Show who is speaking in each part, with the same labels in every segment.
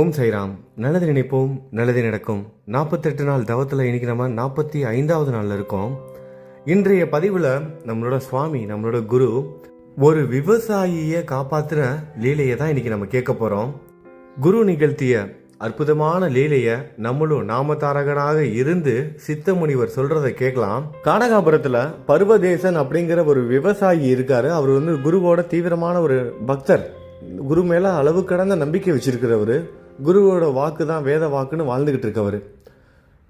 Speaker 1: ஓம் சைராம் நல்லது நினைப்போம் நல்லது நடக்கும். நாற்பத்தெட்டு நாள் தவத்தில் இன்னைக்கு நம்ம நாற்பத்தி ஐந்தாவது நாளில் இருக்கோம். இன்றைய பதிவில் நம்மளோட சுவாமி நம்மளோட குரு ஒரு விவசாயியை காப்பாத்துற லீலையை தான் இன்றைக்கி நம்ம கேட்க போகிறோம் குரு நிகழ்த்திய அற்புதமான லீலையை நம்மளும் நாமதாரகனாக இருந்து சித்த முனிவர் சொல்றதை கேட்கலாம். கானகாபுரத்துல பர்வதேசன் அப்படிங்கிற ஒரு விவசாயி இருக்காரு. அவர் வந்து குருவோட தீவிரமான ஒரு பக்தர். குரு மேல அளவு கடந்த நம்பிக்கை வச்சிருக்கிறவரு. குருவோட வாக்கு தான் வேத வாக்குன்னு வாழ்ந்துக்கிட்டு இருக்கவர்.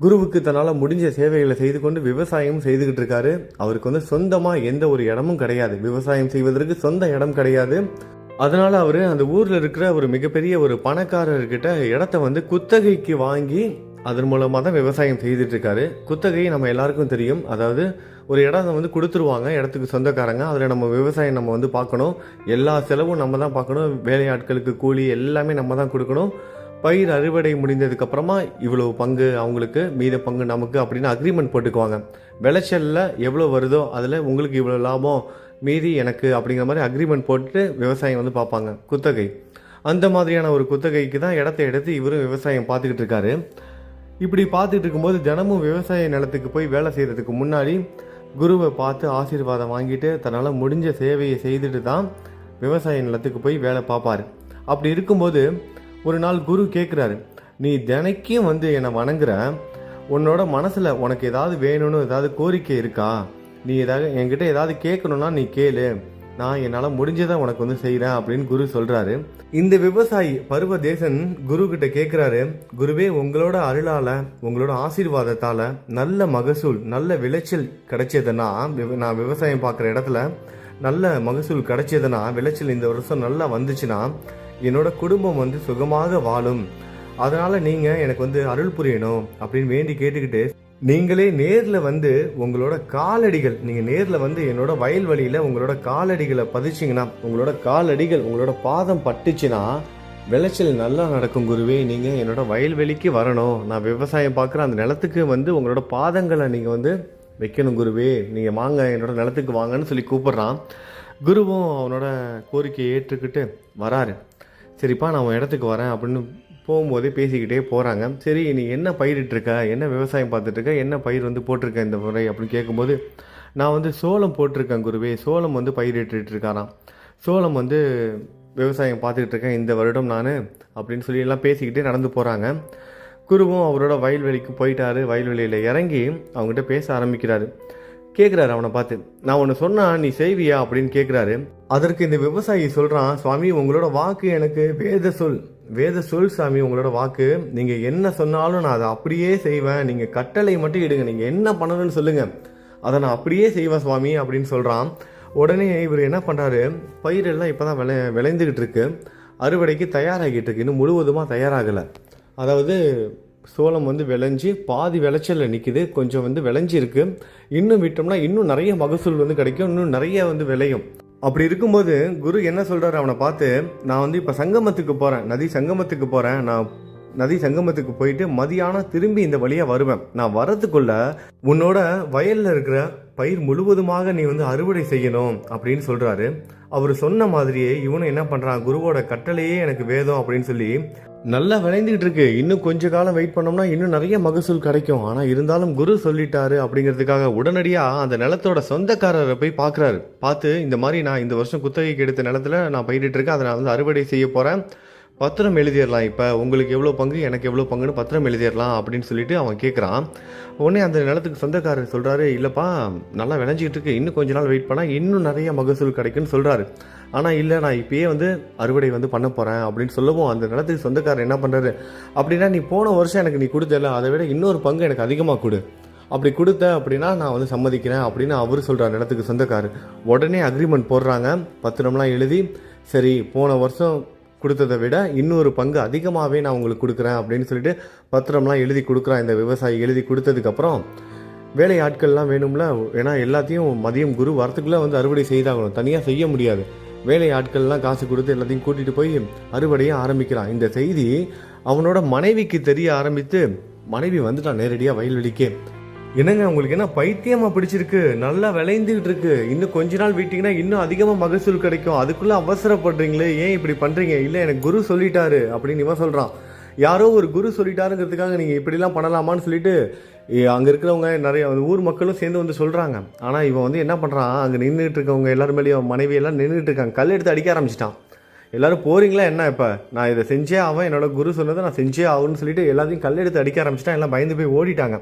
Speaker 1: குருவுக்கு தன்னால் முடிஞ்ச சேவைகளை செய்து கொண்டு விவசாயம் செய்துக்கிட்டு இருக்காரு. அவருக்கு வந்து சொந்தமாக எந்த ஒரு இடமும் கிடையாது. விவசாயம் செய்வதற்கு சொந்த இடம் கிடையாது. அதனால் அவர் அந்த ஊரில் இருக்கிற ஒரு மிகப்பெரிய ஒரு பணக்காரர்கிட்ட இடத்த வந்து குத்தகைக்கு வாங்கி அதன் மூலமாக தான் விவசாயம் செய்துட்டுருக்காரு குத்தகை நம்ம எல்லாருக்கும் தெரியும். அதாவது ஒரு இடம் வந்து கொடுத்துருவாங்க இடத்துக்கு சொந்தக்காரங்க. அதில் நம்ம விவசாயம் நம்ம வந்து பார்க்கணும். எல்லா செலவும் நம்ம தான் பார்க்கணும். வேலையாட்களுக்கு கூலி எல்லாமே நம்ம தான் கொடுக்கணும். பயிர் அறுவடை முடிந்ததுக்கப்புறமா இவ்வளோ பங்கு அவங்களுக்கு மீத பங்கு நமக்கு அப்படின்னு அக்ரிமெண்ட் போட்டுக்குவாங்க. விளைச்சலில் எவ்வளோ வருதோ அதில் உங்களுக்கு இவ்வளோ லாபம் மீதி எனக்கு அப்படிங்கிற மாதிரி அக்ரிமெண்ட் போட்டு விவசாயம் வந்து பார்ப்பாங்க. குத்தகை. அந்த மாதிரியான ஒரு குத்தகைக்கு தான் இடத்த எடுத்து இவரும் விவசாயம் பார்த்துக்கிட்டு இருக்காரு. இப்படி பார்த்துட்டு இருக்கும்போது தினமும் விவசாய நிலத்துக்கு போய் வேலை செய்கிறதுக்கு முன்னாடி குருவை பார்த்து ஆசீர்வாதம் வாங்கிட்டு தன்னால் முடிஞ்ச சேவையை செய்துட்டு தான் விவசாய நிலத்துக்கு போய் வேலை பார்ப்பாரு. அப்படி இருக்கும்போது ஒரு நாள் குரு கேட்குறாரு நீ தினைக்கும் வந்து என்னை வணங்குற. உன்னோட மனசில் உனக்கு ஏதாவது வேணும்னு ஏதாவது கோரிக்கை இருக்கா? நீ ஏதாவது என்கிட்ட ஏதாவது கேட்கணும்னா நீ கேளு. நான் என்னால் முடிஞ்சதை உனக்கு வந்து செய்கிறேன் அப்படின்னு குரு சொல்கிறாரு இந்த விவசாயி பருவதேசன் குரு கிட்ட கேட்குறாரு குருவே உங்களோட அருளால் உங்களோட ஆசீர்வாதத்தால் நல்ல மகசூல் நல்ல விளைச்சல் கிடைச்சதுன்னா விவ- நான் விவசாயம் பார்க்குற இடத்துல நல்ல மகசூல் கிடைச்சதுன்னா விளைச்சல் இந்த வருஷம் நல்லா வந்துச்சுன்னா என்னோட குடும்பம் வந்து சுகமாக வாழும். அதனால நீங்க எனக்கு வந்து அருள் புரியணும் அப்படின்னு வேண்டி கேட்டுக்கிட்டு நீங்களே நேரில் வந்து உங்களோட காலடிகள் நீங்கள் நேரில் வந்து என்னோட வயல்வெளியில உங்களோட காலடிகளை பதிச்சிங்கன்னா உங்களோட காலடிகள் உங்களோட பாதம் பட்டுச்சுன்னா விளைச்சல் நல்லா நடக்கும் குருவே. நீங்கள் என்னோட வயல்வெளிக்கு வரணும். நான் விவசாயம் பார்க்குற அந்த நிலத்துக்கு வந்து உங்களோட பாதங்களை நீங்கள் வந்து வைக்கணும் குருவே. நீங்கள் வாங்க என்னோட நிலத்துக்கு வாங்கன்னு சொல்லி கூப்பிட்றான். குருவும் அவனோட கோரிக்கையை ஏற்றுக்கிட்டு வராரு. சரிப்பா நான் உன் இடத்துக்கு வரேன் அப்படின்னு போகும்போதே பேசிக்கிட்டே போகிறாங்க சரி நீ என்ன பயிரிட்டுருக்க? என்ன விவசாயம் பார்த்துட்ருக்க என்ன பயிர் வந்து போட்டிருக்க இந்த முறை அப்படின்னு கேட்கும்போது நான் வந்து சோளம் போட்டிருக்கேன் குருவே. சோளம் வந்து பயிரிட்டுருக்காராம் சோளம் வந்து விவசாயம் பார்த்துக்கிட்டு இருக்கேன் இந்த வருடம் நான் அப்படின்னு சொல்லி எல்லாம் பேசிக்கிட்டே நடந்து போகிறாங்க குருவும் அவரோட வயல்வெளிக்கு போயிட்டாரு. வயல்வெளியில் இறங்கி அவங்ககிட்ட பேச ஆரம்பிக்கிறாரு. கேட்குறாரு அவனை பார்த்து. நான் ஒன்று சொன்னா நீ செய்வியா அப்படின்னு கேட்குறாரு அதற்கு இந்த விவசாயி சொல்கிறான் சுவாமி உங்களோட வாக்கு எனக்கு வேத சொல். வேத சொல் சாமி உங்களோட வாக்கு. நீங்கள் என்ன சொன்னாலும் நான் அதை அப்படியே செய்வேன். நீங்கள் கட்டளை மட்டும் இடுங்க. நீங்கள் என்ன பண்ணணும்னு சொல்லுங்கள் அதை நான் அப்படியே செய்வேன் சுவாமி அப்படின்னு சொல்கிறான் உடனே இவர் என்ன பண்ணுறாரு பயிரெல்லாம் இப்போ தான் விளை விளைந்துக்கிட்டு இருக்கு. அறுவடைக்கு தயாராகிட்டு இருக்கு. இன்னும் முழுவதுமாக தயாராகலை. அதாவது சோளம் வந்து விளைஞ்சி பாதி விளைச்சலில் நிற்கிது கொஞ்சம் வந்து விளைஞ்சிருக்கு. இன்னும் விட்டோம்னா இன்னும் நிறைய மகசூல் வந்து கிடைக்கும் இன்னும் நிறைய வந்து விளையும். அப்படி இருக்கும்போது குரு என்ன சொல்கிறார் அவனை பார்த்து நான் வந்து இப்போ சங்கமத்துக்கு போகிறேன் நதி சங்கமத்துக்கு போகிறேன் நான் நதி சங்கமத்துக்கு போயிட்டு மதியானம் திரும்பி இந்த வழியாக வருவேன். நான் வரதுக்குள்ள உன்னோட வயலில் இருக்கிற பயிர் முழுவதுமாக நீ வந்து அறுவடை செய்யணும் அப்படின்னு சொல்கிறாரு அவர் சொன்ன மாதிரியே இவனும் என்ன பண்ணுறான் குருவோட கட்டளையே எனக்கு வேதம் அப்படின்னு சொல்லி நல்லா விளைந்துக்கிட்டு இருக்கு. இன்னும் கொஞ்ச காலம் வெயிட் பண்ணோம்னா இன்னும் நிறைய மகசூல் கிடைக்கும். ஆனால் இருந்தாலும் குரு சொல்லிட்டாரு அப்படிங்கிறதுக்காக உடனடியாக அந்த நிலத்தோட சொந்தக்காரரை போய் பார்க்குறாரு. பார்த்து இந்த மாதிரி நான் இந்த வருஷம் குத்தகைக்கு எடுத்த நிலத்துல நான் பயிரிட்டு இருக்கேன். அதை நான் வந்து அறுவடை செய்ய போகிறேன் பத்திரம் எழுதிடலாம். இப்போ உங்களுக்கு எவ்வளோ பங்கு எனக்கு எவ்வளோ பங்குன்னு பத்திரம் எழுதிடலாம் அப்படின்னு சொல்லிட்டு அவன் கேட்குறான் உடனே அந்த நிலத்துக்கு சொந்தக்காரர் சொல்கிறாரு இல்லைப்பா நல்லா விளைஞ்சிக்கிட்டு இருக்கு. இன்னும் கொஞ்ச நாள் வெயிட் பண்ணால் இன்னும் நிறைய மகசூல் கிடைக்குன்னு சொல்கிறாரு ஆனால் இல்லை நான் இப்பயே வந்து அறுவடை வந்து பண்ண போகிறேன் அப்படின்னு சொல்லவும் அந்த நிலத்துக்கு சொந்தக்காரர் என்ன பண்ணுறாரு அப்படின்னா நீ போன வருஷம் எனக்கு நீ கொடுத்தல. அதை விட இன்னொரு பங்கு எனக்கு அதிகமாக கொடு. அப்படி கொடுத்த அப்படின்னா நான் வந்து சம்மதிக்கிறேன். அப்படின்னு அவர் சொல்கிறார் நிலத்துக்கு சொந்தக்காரர். உடனே அக்ரிமெண்ட் போடுறாங்க. பத்திரம்லாம் எழுதி சரி போன வருஷம் கொடுத்ததை விட இன்னொரு பங்கு அதிகமாகவே நான் உங்களுக்கு கொடுக்குறேன் அப்படின்னு சொல்லிட்டு பத்திரம்லாம் எழுதி கொடுக்குறான் இந்த விவசாயி. எழுதி கொடுத்ததுக்கப்புறம் வேலை ஆட்கள்லாம் வேணும்ல ஏன்னா எல்லாத்தையும் மதியம் குரு வரத்துக்குள்ளே வந்து அறுவடை செய்தாகணும். தனியாக செய்ய முடியாது. வேலை ஆட்கள்லாம் காசு கொடுத்து எல்லாத்தையும் கூட்டிகிட்டு போய் அறுவடையை ஆரம்பிக்கிறான். இந்த செய்தி அவனோட மனைவிக்கு தெரிய ஆரம்பித்து மனைவி வந்துட்டான் நேரடியாக வயல்வெளிக்கே. என்னங்க உங்களுக்கு என்ன பைத்தியமா பிடிச்சிருக்கு? நல்லா விளைந்துகிட்டு இருக்கு. இன்னும் கொஞ்ச நாள் விட்டீங்கன்னா இன்னும் அதிகமா மகசூல் கிடைக்கும். அதுக்குள்ள அவசரப்படுறீங்களே ஏன் இப்படி பண்றீங்க? இல்ல எனக்கு குரு சொல்லிட்டாரு அப்படின்னு இவன் சொல்றான். யாரோ ஒரு குரு சொல்லிட்டாருங்கிறதுக்காக நீங்கள் இப்படிலாம் பண்ணலாமான்னு சொல்லிட்டு அங்கே இருக்கிறவங்க நிறைய ஊர் மக்களும் சேர்ந்து வந்து சொல்கிறாங்க ஆனால் இவன் வந்து என்ன பண்ணுறான் அங்கே நின்றுட்டு இருக்கவங்க எல்லாரும் மேலேயும் மனைவி எல்லாம் நின்றுட்டு இருக்காங்க. கல் எடுத்து அடிக்க ஆரம்பிச்சிட்டான். எல்லாரும் போறீங்களா என்ன இப்போ? நான் இதை செஞ்சே ஆவேன். என்னோட குரு சொன்னதை நான் செஞ்சே ஆகும்னு சொல்லிட்டு எல்லாத்தையும் கல் எடுத்து அடிக்க ஆரம்பிச்சிட்டான். எல்லாம் பயந்து போய் ஓடிட்டாங்க.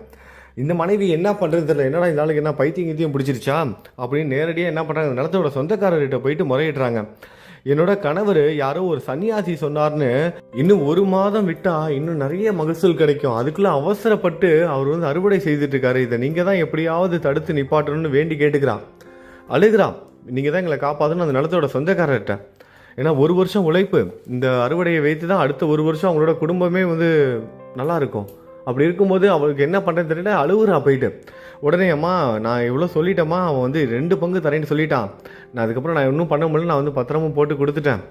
Speaker 1: இந்த மனைவி என்ன பண்ணுறது தெரியல. என்னடா இந்த நாளைக்கு என்ன பைத்தியம் கீத்தியம் பிடிச்சிருச்சா? அப்படின்னு நேரடியாக என்ன பண்ணுறாங்க அந்த நிலத்தோட சொந்தக்காரர்கிட்ட போயிட்டு முறையிடுறாங்க. என்னோட கணவர் யாரோ ஒரு சன்னியாசி சொன்னார்னு இன்னும் ஒரு மாதம் விட்டா இன்னும் நிறைய மகசூல் கிடைக்கும். அதுக்குள்ள அவசரப்பட்டு அவர் வந்து அறுவடை செய்துட்டு இருக்காரு இதை நீங்க தான் எப்படியாவது தடுத்து நிப்பாட்டணும்னு வேண்டி கேட்டுக்கிறான். அழுகிறான் நீங்க தான் எங்களை காப்பாற்றணும் அந்த நிலத்தோட சொந்தக்காரர்கிட்ட. ஏன்னா ஒரு வருஷம் உழைப்பு. இந்த அறுவடையை வைத்து தான் அடுத்த ஒரு வருஷம் அவங்களோட குடும்பமே வந்து நல்லா இருக்கும். அப்படி இருக்கும்போது அவளுக்கு என்ன பண்ணுறது தெரியல அழுகுறா போயிட்டு. உடனே அம்மா நான் இவ்வளோ சொல்லிட்டேம்மா அவன் வந்து ரெண்டு பங்கு தரேன்னு சொல்லிட்டான். நான் அதுக்கப்புறம் நான் இன்னும் பண்ண முடியல நான் வந்து பத்திரமும் போட்டு கொடுத்துட்டேன்.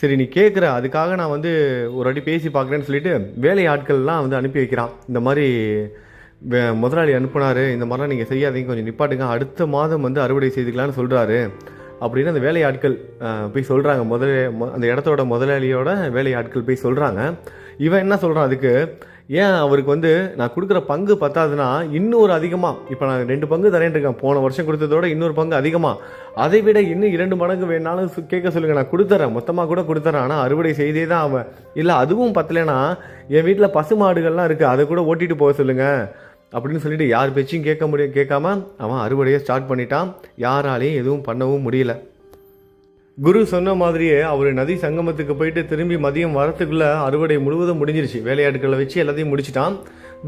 Speaker 1: சரி நீ கேட்குற அதுக்காக நான் வந்து ஒரு வாட்டி பேசி பார்க்குறேன்னு சொல்லிட்டு வேலை ஆட்கள்லாம் வந்து அனுப்பி வைக்கிறான். இந்த மாதிரி முதலாளி அனுப்புனார் இந்த மாதிரிலாம் நீங்கள் செய்யாதீங்க கொஞ்சம் நிப்பாட்டுங்க அடுத்த மாதம் வந்து அறுவடை செய்துக்கலாம்னு சொல்கிறாரு அப்படின்னு அந்த வேலையாட்கள் போய் சொல்கிறாங்க முதல அந்த இடத்தோட முதலாளியோட வேலையாட்கள் போய் சொல்கிறாங்க இவன் என்ன சொல்கிறான் அதுக்கு ஏன் அவருக்கு வந்து நான் கொடுக்குற பங்கு பத்தாதுன்னா இன்னொரு அதிகமாக இப்போ நான் ரெண்டு பங்கு தரேன் இருக்கேன். போன வருஷம் கொடுத்ததோட இன்னொரு பங்கு அதிகமாக அதை விட இன்னும் இரண்டு மடங்கு வேணாலும் கேட்க சொல்லுங்கள் நான் கொடுத்துறேன். மொத்தமாக கூட கொடுத்துறேன். ஆனால் அறுவடை செய்தே தான் அவன் இல்லை அதுவும் பத்தலைன்னா என் வீட்டில் பசு மாடுகள்லாம் இருக்குது அதை கூட ஓட்டிகிட்டு போக சொல்லுங்கள் அப்படின்னு சொல்லிட்டு யார் பேச்சையும் கேட்க முடியும் கேட்காம அவன் அறுவடையை ஸ்டார்ட் பண்ணிட்டான். யாராலையும் எதுவும் பண்ணவும் முடியல. குரு சொன்ன மாதிரியே அவர் நதி சங்கமத்துக்கு போயிட்டு திரும்பி மதியம் வரத்துக்குள்ளே அறுவடை முழுவதும் முடிஞ்சிருச்சு. வேலையாட்களை வச்சு எல்லாத்தையும் முடிச்சிட்டான்.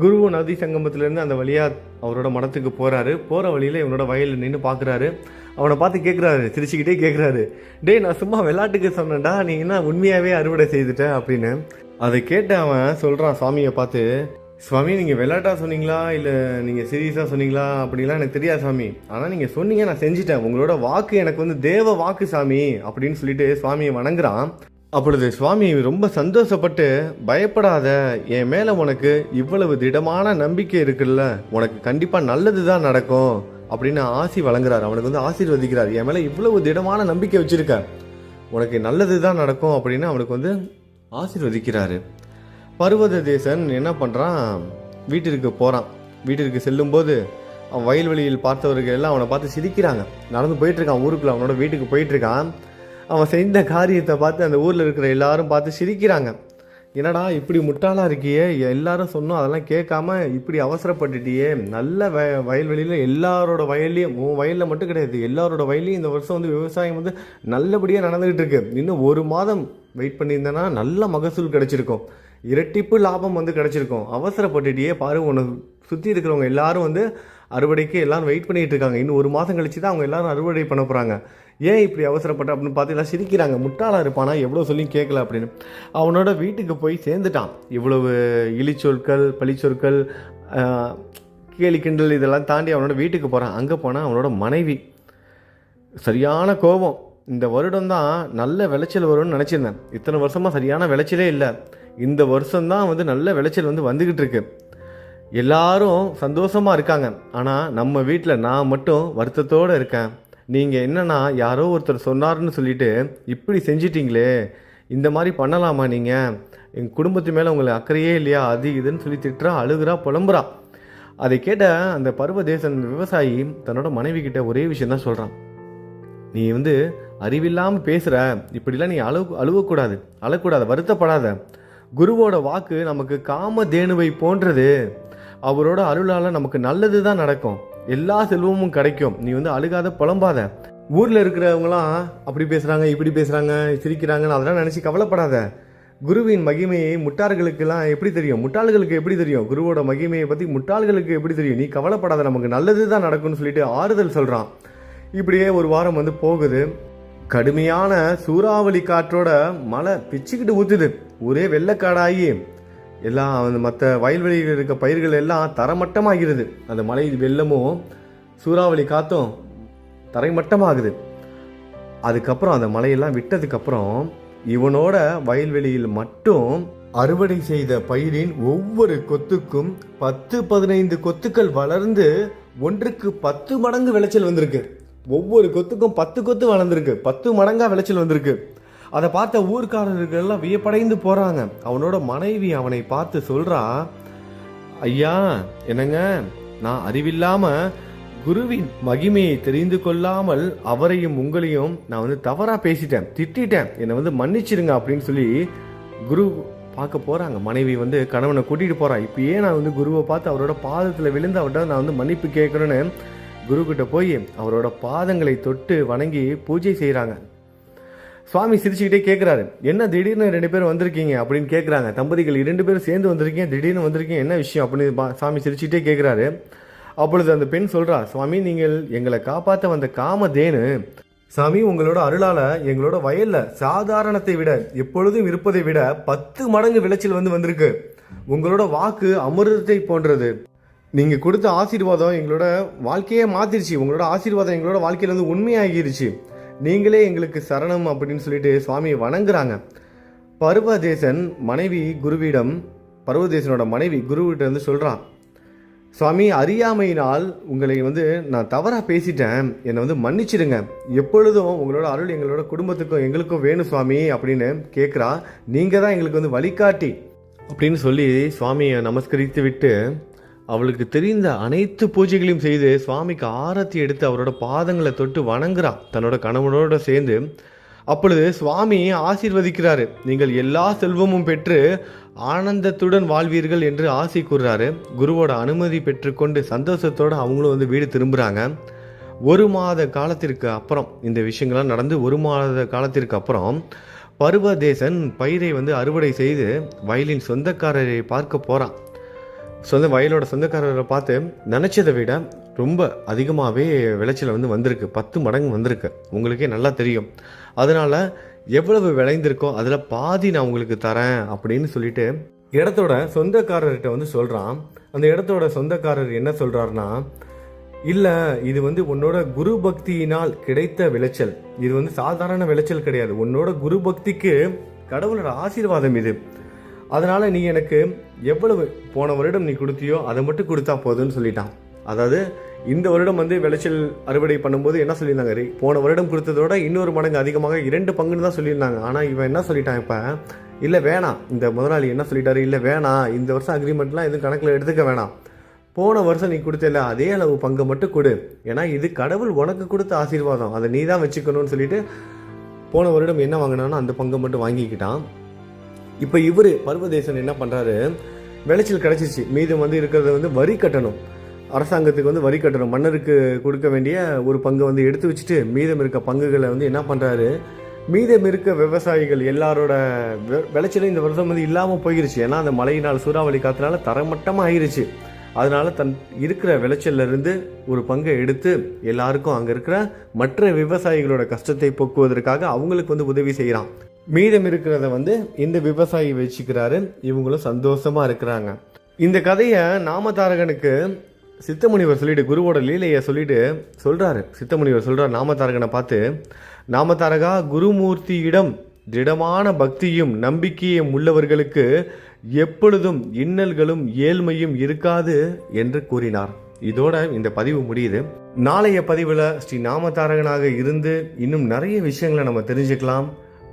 Speaker 1: குருவும் நதி சங்கமத்திலேருந்து அந்த வழியாக அவரோட மடத்துக்கு போகிறாரு போகிற வழியில் இவனோட வயலில் நின்று பார்க்குறாரு அவனை பார்த்து கேட்குறாரு சிரிச்சுக்கிட்டே கேட்குறாரு டேய் நான் சும்மா விளாட்டுக்கு சொன்னேன்டா நீ என்ன உண்மையாகவே அறுவடை செய்துட்ட? அப்படின்னு. அதை கேட்டு அவன் சொல்கிறான் சாமியை பார்த்து சுவாமி நீங்கள் விளாட்டாக சொன்னீங்களா? இல்லை நீங்கள் சீரியஸாக சொன்னீங்களா? அப்படிலாம் எனக்கு தெரியாது சாமி. ஆனால் நீங்கள் சொன்னீங்க நான் செஞ்சிட்டேன். உங்களோட வாக்கு எனக்கு வந்து தேவ வாக்கு சாமி அப்படின்னு சொல்லிட்டு சுவாமியை வணங்குறான். அப்பொழுது சுவாமி ரொம்ப சந்தோஷப்பட்டு பயப்படாத என் மேலே உனக்கு இவ்வளவு திடமான நம்பிக்கை இருக்குல்ல உனக்கு கண்டிப்பாக நல்லது தான் நடக்கும் அப்படின்னு ஆசி வழங்குறாரு. அவனுக்கு வந்து ஆசீர்வதிக்கிறார். என் மேலே இவ்வளவு திடமான நம்பிக்கை வச்சுருக்க உனக்கு நல்லது தான் நடக்கும் அப்படின்னு அவனுக்கு வந்து ஆசீர்வதிக்கிறாரு. பர்வத தேசன் என்ன பண்ணுறான் வீட்டிற்கு போகிறான் வீட்டிற்கு செல்லும்போது அவன் வயல்வெளியில் பார்த்தவர்கள் எல்லாம் அவனை பார்த்து சிரிக்கிறாங்க. நடந்து போயிட்டுருக்கான் ஊருக்குள்ள அவனோட வீட்டுக்கு போயிட்டுருக்கான். அவன் செய்த காரியத்தை பார்த்து அந்த ஊரில் இருக்கிற எல்லாரும் பார்த்து சிரிக்கிறாங்க. என்னடா இப்படி முட்டாளாக இருக்கியே? எல்லாரும் சொன்னோம் அதெல்லாம் கேட்காம இப்படி அவசரப்பட்டுட்டியே. நல்ல வ வயல்வெளியில் எல்லாரோட வயல்லையும் உன் வயலில் மட்டும் கிடையாது எல்லாரோட வயல்லையும் இந்த வருஷம் வந்து விவசாயம் வந்து நல்லபடியாக நடந்துக்கிட்டு இருக்கு. இன்னும் ஒரு மாதம் வெயிட் பண்ணியிருந்தேன்னா நல்ல மகசூல் கிடச்சிருக்கும். இரட்டிப்பு லாபம் வந்து கிடச்சிருக்கும். அவசரப்பட்டுட்டே பாரு உன்னை சுற்றி இருக்கிறவங்க எல்லாரும் வந்து அறுவடைக்கு எல்லாரும் வெயிட் பண்ணிட்டு இருக்காங்க. இன்னும் ஒரு மாதம் கழிச்சு தான் அவங்க எல்லாரும் அறுவடை பண்ண போகிறாங்க ஏன் இப்படி அவசரப்பட்ட அப்படின்னு பார்த்து எல்லாம் சிரிக்கிறாங்க. முட்டாளாக இருப்பானா? எவ்வளோ சொல்லி கேட்கல அப்படின்னு. அவனோட வீட்டுக்கு போய் சேர்ந்துட்டான். இவ்வளவு இழிச்சொற்கள் பழிச்சொற்கள் கேலி கிண்டல் இதெல்லாம் தாண்டி அவனோட வீட்டுக்கு போகிறான் அங்கே போனால் அவனோட மனைவி. சரியான கோபம். இந்த வருடம் தான் நல்ல விளைச்சல் வரும்னு நினச்சிருந்தேன். இத்தனை வருஷமாக சரியான விளைச்சலே இல்லை. இந்த வருஷம்தான் வந்து நல்ல விளைச்சல் வந்து வந்துக்கிட்டு இருக்கு. எல்லாரும் சந்தோஷமாக இருக்காங்க. ஆனால் நம்ம வீட்டில் நான் மட்டும் வருத்தத்தோடு இருக்கேன். நீங்கள் என்னென்னா யாரோ ஒருத்தர் சொன்னார்னு சொல்லிட்டு இப்படி செஞ்சிட்டிங்களே இந்த மாதிரி பண்ணலாமா நீங்கள் எங்கள் குடும்பத்து மேலே உங்களுக்கு அக்கறையே இல்லையா? அது இதுன்னு சொல்லி திட்டுறா அழுகுறா புலம்புறா. அதை கேட்ட அந்த பர்வதேசன் விவசாயி தன்னோட மனைவி கிட்ட ஒரே விஷயம் தான் சொல்கிறான் நீ வந்து அறிவில்லாமல் பேசுகிற இப்படிலாம் நீ அழு அழுவக்கூடாது அழக்கூடாது வருத்தப்படாத. குருவோட வாக்கு நமக்கு காம தேனுவை போன்றது. அவரோட அருளால் நமக்கு நல்லது தான் நடக்கும். எல்லா செல்வமும் கிடைக்கும். நீ வந்து அழுகாத புலம்பாத. ஊரில் இருக்கிறவங்களாம் அப்படி பேசுகிறாங்க இப்படி பேசுகிறாங்க சிரிக்கிறாங்கன்னு அதெல்லாம் நினச்சி கவலைப்படாத. குருவின் மகிமையை முட்டாள்களுக்கெல்லாம் எப்படி தெரியும்? முட்டாள்களுக்கு எப்படி தெரியும்? குருவோட மகிமையை பற்றி முட்டாள்களுக்கு எப்படி தெரியும்? நீ கவலைப்படாத நமக்கு நல்லது தான் நடக்கும்னு சொல்லிட்டு ஆறுதல் சொல்கிறான் இப்படியே ஒரு வாரம் வந்து போகுது. கடுமையான சூறாவளி காற்றோட மழை பிச்சுக்கிட்டு ஊற்றுது ஒரே வெள்ளக்காடாகி எல்லாம் அந்த மற்ற வயல்வெளியில் இருக்க பயிர்கள் எல்லாம் தரமட்டமாகிறது. அந்த மழை வெள்ளமும் சூறாவளி காத்தும் தரைமட்டமாகுது. அதுக்கப்புறம் அந்த மழையெல்லாம் விட்டதுக்கப்புறம் இவனோட வயல்வெளியில் மட்டும் அறுவடை செய்த பயிரின் ஒவ்வொரு கொத்துக்கும் பத்து பதினைந்து கொத்துக்கள் வளர்ந்து ஒன்றுக்கு பத்து மடங்கு விளைச்சல் வந்திருக்கு. ஒவ்வொரு கொத்துக்கும் பத்து கொத்து வளர்ந்துருக்கு. பத்து மடங்காக விளைச்சல் வந்திருக்கு. அதை பார்த்த ஊர்க்காரர்கள்லாம் வியப்படைந்து போகிறாங்க அவனோட மனைவி அவனை பார்த்து சொல்கிறா ஐயா என்னங்க நான் அறிவில்லாமல் குருவின் மகிமையை தெரிந்து கொள்ளாமல் அவரையும் உங்களையும் நான் வந்து தவறாக பேசிட்டேன் திட்டிட்டேன். என்னை வந்து மன்னிச்சிருங்க அப்படின்னு சொல்லி குரு பார்க்க போகிறாங்க மனைவி வந்து கணவனை கூட்டிகிட்டு போறா. இப்போயே நான் வந்து குருவை பார்த்து அவரோட பாதத்தில் விழுந்து அவர்கிட்ட நான் வந்து மன்னிப்பு கேட்கணும்னு குரு போய் அவரோட பாதங்களை தொட்டு வணங்கி பூஜை செய்கிறாங்க சுவாமி சிரிச்சுக்கிட்டே கேட்குறாரு என்ன திடீர்னு ரெண்டு பேரும் வந்திருக்கீங்க? அப்படின்னு கேட்குறாங்க தம்பதிகள் இரண்டு பேரும் சேர்ந்து வந்திருக்கீங்க. திடீர்னு வந்திருக்கீங்க. என்ன விஷயம்? அப்படின்னு சுவாமி சாமி சிரிச்சுக்கிட்டே கேட்குறாரு அப்பொழுது அந்த பெண் சொல்கிறா சுவாமி நீங்கள் எங்களை காப்பாற்ற வந்த காமதேனு. சாமி உங்களோட அருளால் எங்களோட வயலில் சாதாரணத்தை விட எப்பொழுதும் இருப்பதை விட பத்து மடங்கு விளைச்சல் வந்து வந்திருக்கு. உங்களோட வாக்கு அமிர்தத்தை போன்றது. நீங்கள் கொடுத்த ஆசீர்வாதம் எங்களோட வாழ்க்கையே மாத்திருச்சு. உங்களோட ஆசீர்வாதம் எங்களோட வாழ்க்கையில் வந்து உண்மையாகிருச்சு. நீங்களே எங்களுக்கு சரணம் அப்படின்னு சொல்லிட்டு சுவாமியை வணங்குறாங்க. பர்வதேசன் மனைவி குருவிடம் பர்வதேசனோட மனைவி குருவிட்ட வந்து சொல்கிறான் சுவாமி அறியாமையினால் உங்களை வந்து நான் தவறாக பேசிட்டேன். என்னை வந்து மன்னிச்சிடுங்க. எப்பொழுதும் உங்களோட அருள் எங்களோட குடும்பத்துக்கும் எங்களுக்கும் வேணும் சுவாமி அப்படின்னு கேட்குறா நீங்கள் தான் எங்களுக்கு வந்து வழிகாட்டி அப்படின்னு சொல்லி சுவாமியை நமஸ்கரித்து விட்டு அவளுக்கு தெரிந்த அனைத்து பூஜைகளையும் செய்து சுவாமிக்கு ஆரத்தி எடுத்து அவரோட பாதங்களை தொட்டு வணங்குறா. தன்னோட கணவனோட சேர்ந்து அப்பொழுது சுவாமி ஆசீர்வதிக்கிறாரு. நீங்கள் எல்லா செல்வமும் பெற்று ஆனந்தத்துடன் வாழ்வீர்கள் என்று ஆசை கூறுறாரு. குருவோட அனுமதி பெற்றுக்கொண்டு சந்தோஷத்தோடு அவங்களும் வந்து வீடு திரும்புகிறாங்க ஒரு மாத காலத்திற்கு அப்புறம் இந்த விஷயங்கள்லாம் நடந்து ஒரு மாத காலத்திற்கு அப்புறம் பருவதேசன் பயிரை வந்து அறுவடை செய்து வயலின் சொந்தக்காரரை பார்க்க போகிறான் சொந்த வயலோட சொந்தக்காரரை பார்த்து நினச்சதை விட ரொம்ப அதிகமாகவே விளைச்சல் வந்து வந்திருக்கு. பத்து மடங்கு வந்திருக்கு. உங்களுக்கே நல்லா தெரியும். அதனால் எவ்வளவு விளைந்திருக்கோ அதில் பாதி நான் உங்களுக்கு தரேன் அப்படின்னு சொல்லிட்டு இடத்தோட சொந்தக்காரர்கிட்ட வந்து சொல்கிறான் அந்த இடத்தோட சொந்தக்காரர் என்ன சொல்கிறாருன்னா இல்லை இது வந்து உன்னோட குரு பக்தியினால் கிடைத்த விளைச்சல். இது வந்து சாதாரண விளைச்சல் கிடையாது. உன்னோட குரு பக்திக்கு கடவுளோட ஆசீர்வாதம் இது. அதனால் நீ எனக்கு எவ்வளவு போன வருடம் நீ கொடுத்தியோ அதை மட்டும் கொடுத்தா போதும்னு சொல்லிட்டான். அதாவது இந்த வருடம் வந்து விளைச்சல் அறுவடை பண்ணும்போது என்ன சொல்லியிருந்தாங்க? "ரே, போன வருடம் கொடுத்ததோட இன்னொரு மடங்கு அதிகமாக இரண்டு பங்குன்னு தான் சொல்லியிருந்தாங்க. ஆனால் இவன் என்ன சொல்லிட்டான் இப்போ? இல்லை வேணாம். இந்த முதலாளி என்ன சொல்லிட்டாரு? இல்லை வேணாம். இந்த வருஷம் அக்ரிமெண்ட்லாம் எதுவும் கணக்கில் எடுத்துக்க வேணாம். போன வருஷம் நீ கொடுத்தல அதே அளவு பங்கை மட்டும் கொடு. ஏன்னா இது கடவுள் உனக்கு கொடுத்த ஆசீர்வாதம். அதை நீ தான் வச்சுக்கணும்னு சொல்லிட்டு போன வருடம் என்ன வாங்கினானோ அந்த பங்கை மட்டும் வாங்கிக்கிட்டான். இப்போ இவர் பர்வதேசன் என்ன பண்ணுறாரு விளைச்சல் கிடச்சிச்சு மீதம் வந்து இருக்கிறத வந்து வரி கட்டணும். அரசாங்கத்துக்கு வந்து வரி கட்டணும். மன்னருக்கு கொடுக்க வேண்டிய ஒரு பங்கை வந்து எடுத்து வச்சுட்டு மீதம் இருக்க பங்குகளை வந்து என்ன பண்ணுறாரு மீதம் இருக்க விவசாயிகள் எல்லாரோட வெ- விளைச்சலும் இந்த வருஷம் வந்து இல்லாமல் போயிருச்சு. ஏன்னா அந்த மழையினால் சூறாவளி காற்றுனால தரமட்டமாக ஆயிருச்சு. அதனால தன் இருக்கிற விளைச்சல்ல இருந்து ஒரு பங்கை எடுத்து எல்லாருக்கும் அங்கே இருக்கிற மற்ற விவசாயிகளோட கஷ்டத்தை போக்குவதற்காக அவங்களுக்கு வந்து உதவி செய்கிறான் மீதம் இருக்கிறத வந்து இந்த விவசாயி வச்சுக்கிறாரு. இவங்களும் சந்தோஷமா இருக்கிறாங்க. இந்த கதையை நாமதாரகனுக்கு சித்தமுனிவர் சொல்லிட்டு குருவோட லீலையை சொல்லிட்டு சொல்கிறாரு சித்தமுனிவர் சொல்கிறார் நாமதாரகனை பார்த்து நாமதாரகா குருமூர்த்தியிடம் திடமான பக்தியும் நம்பிக்கையும் உள்ளவர்களுக்கு எப்பொழுதும் இன்னல்களும் ஏழ்மையும் இருக்காது என்று கூறினார். இதோட இந்த பதிவு முடியுது. நாளைய பதிவில் ஸ்ரீ நாமதாரகனாக இருந்து இன்னும் நிறைய விஷயங்களை நம்ம தெரிஞ்சுக்கலாம்.